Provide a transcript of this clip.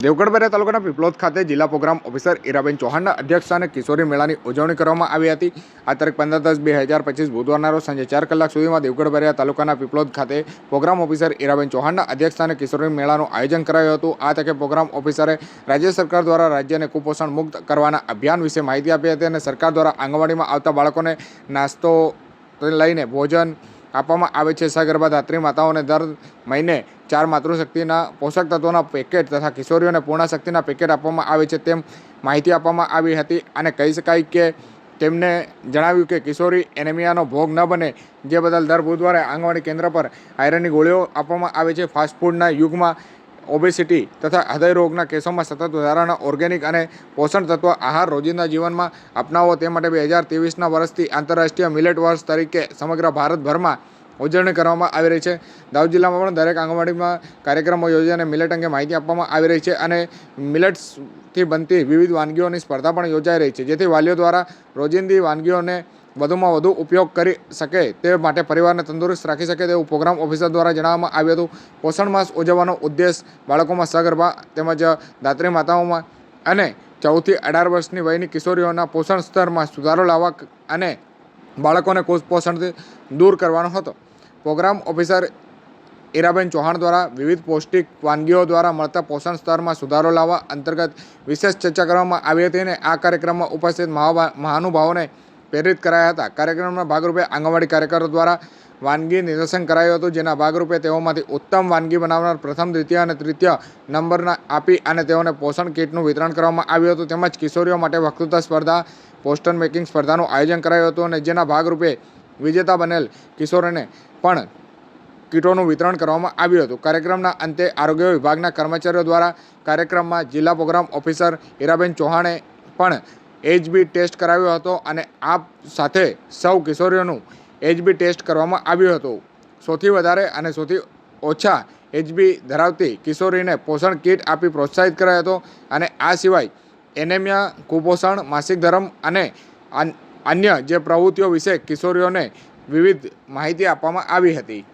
દેવગઢ તાલુકાના પીપલોદ ખાતે જિલ્લા પ્રોગ્રામ ઓફિસર ઈરાબેન ચૌહાણના અધ્યક્ષસ્થાને કિશોરી મેળાની ઉજવણી કરવામાં આવી હતી. આ તારીખ પંદર દસ બે હજાર પચીસ બુધવારના રોજ સાંજે ચાર કલાક સુધીમાં દેવગઢબરિયા તાલુકાના પીપલોદ ખાતે પ્રોગ્રામ ઓફિસર ઈરાબેન ચૌહાણના અધ્યક્ષસ્થાને કિશોરી મેળાનું આયોજન કરાયું હતું. આ તકે પ્રોગ્રામ ઓફિસરે રાજ્ય સરકાર દ્વારા રાજ્યને કુપોષણ મુક્ત કરવાના અભિયાન વિશે માહિતી આપી હતી અને સરકાર દ્વારા આંગણવાડીમાં આવતા બાળકોને નાસ્તો લઈને ભોજન આપવામાં આવે છે. સગર્ભા ધાત્રી માતાઓને દર મહિને ચાર માતૃશક્તિના પોષક તત્વોના પેકેટ તથા કિશોરીઓને પૂર્ણ શક્તિના પેકેટ આપવામાં આવે છે તેમ માહિતી આપવામાં આવી હતી અને કહી શકાય કે તેમને જણાવ્યું કે કિશોરી એનેમિયાનો ભોગ ન બને. જે બદલ દર બુધવારે આંગણવાડી કેન્દ્ર પર આયરનની ગોળીઓ આપવામાં આવે છે. ફાસ્ટફૂડના યુગમાં ઓબેસિટી તથા હૃદય રોગના કેસોમાં સતત વધારાના ઓર્ગેનિક અને પોષણ તત્વ આહાર રોજિંદા જીવનમાં અપનાવો તે માટે બે હજાર ત્રેવીસના વર્ષથી આંતરરાષ્ટ્રીય મિલેટ વર્ષ તરીકે સમગ્ર ભારતભરમાં ઉજવણી કરવામાં આવી રહી છે. દાહોદ જિલ્લામાં પણ દરેક આંગણવાડીમાં કાર્યક્રમો યોજી અને મિલેટ અંગે માહિતી આપવામાં આવી રહી છે અને મિલેટ્સથી બનતી વિવિધ વાનગીઓની સ્પર્ધા પણ યોજાઈ રહી છે. જેથી વાલીઓ દ્વારા રોજિંદી વાનગીઓને વધુમાં વધુ ઉપયોગ કરી શકે તે માટે પરિવારને તંદુરસ્ત રાખી શકે તેવું પ્રોગ્રામ ઓફિસર દ્વારા જણાવવામાં આવ્યું હતું. પોષણ માસ ઉજવવાનો ઉદ્દેશ બાળકોમાં સગર્ભા તેમજ દાત્રી માતાઓમાં અને ચૌદથી અઢાર વર્ષની વયની કિશોરીઓના પોષણ સ્તરમાં સુધારો લાવવા અને બાળકોને કુપોષણથી દૂર કરવાનો હતો. પ્રોગ્રામ ઓફિસર ઈરાબેન ચૌહાણ દ્વારા વિવિધ પૌષ્ટિક વાનગીઓ દ્વારા મળતા પોષણ સ્તરમાં સુધારો લાવવા અંતર્ગત વિશેષ ચર્ચા કરવામાં આવી હતી અને આ કાર્યક્રમમાં ઉપસ્થિત મહાનુભાવોને પ્રેરિત કરાયા હતા. કાર્યક્રમના ભાગરૂપે આંગણવાડી કાર્યકરો દ્વારા વાનગી નિદર્શન કરાયું હતું, જેના ભાગરૂપે તેઓમાંથી ઉત્તમ વાનગી બનાવનાર પ્રથમ, દ્વિતીય અને તૃતીય નંબરના આપી અને તેઓને પોષણ કીટનું વિતરણ કરવામાં આવ્યું હતું. તેમજ કિશોરીઓ માટે વક્તૃત્વ સ્પર્ધા, પોસ્ટર મેકિંગ સ્પર્ધાનું આયોજન કરાયું હતું અને જેના ભાગરૂપે વિજેતા બનેલ કિશોરોને પણ કીટોનું વિતરણ કરવામાં આવ્યું હતું. કાર્યક્રમના અંતે આરોગ્ય વિભાગના કર્મચારીઓ દ્વારા કાર્યક્રમમાં જિલ્લા પ્રોગ્રામ ઓફિસર હીરાબેન ચૌહાણે પણ એચબી ટેસ્ટ કરાવ્યો હતો અને આ સાથે સૌ કિશોરીઓનું એચબી ટેસ્ટ કરવામાં આવ્યું હતું. સૌથી વધારે અને સૌથી ઓછા એચબી ધરાવતી કિશોરીને પોષણ કીટ આપી પ્રોત્સાહિત કરાયો હતો અને આ સિવાય એનેમિયા, કુપોષણ, માસિક ધર્મ અને, અન્ય જે પ્રવૃત્તિઓ વિશે કિશોરીઓને વિવિધ માહિતી આપવામાં આવી હતી.